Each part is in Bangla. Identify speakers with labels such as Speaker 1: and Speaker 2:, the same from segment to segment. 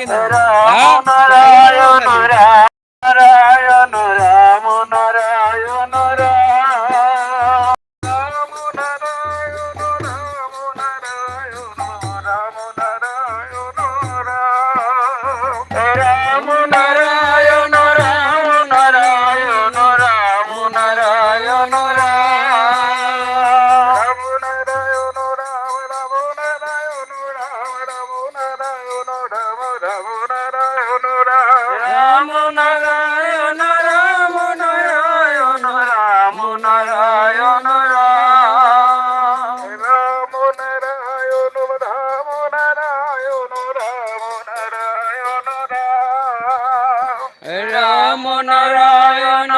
Speaker 1: Taking
Speaker 2: রাম নারায়ণ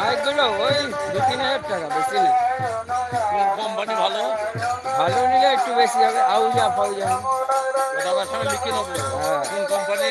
Speaker 1: মাইকগুলো ওই দু তিন হাজার টাকা বেশি না।
Speaker 3: কোম্পানি ভালো?
Speaker 1: ভালো নিলে একটু বেশি হবে আউজা ফাউজা
Speaker 3: দাদার সঙ্গে লিখে নেব।
Speaker 1: হ্যাঁ।
Speaker 3: কোন কোম্পানি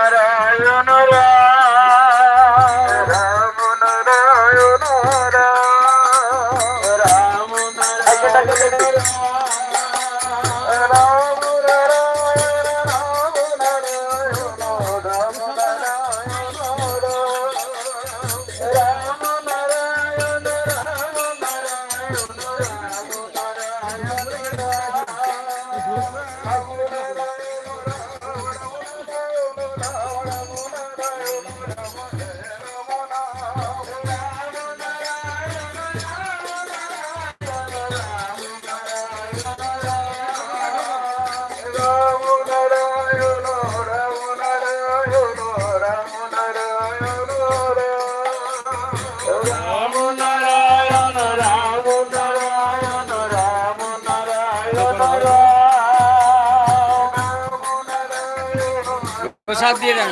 Speaker 1: প্রসাদ দিয়ে দেন।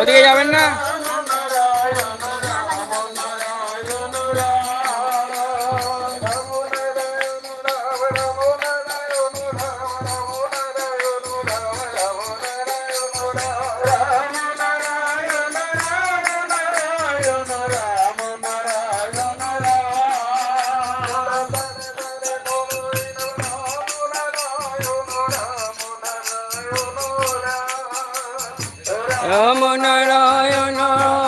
Speaker 3: ওদিকে যাবেন না? i'm on Ram Narayana.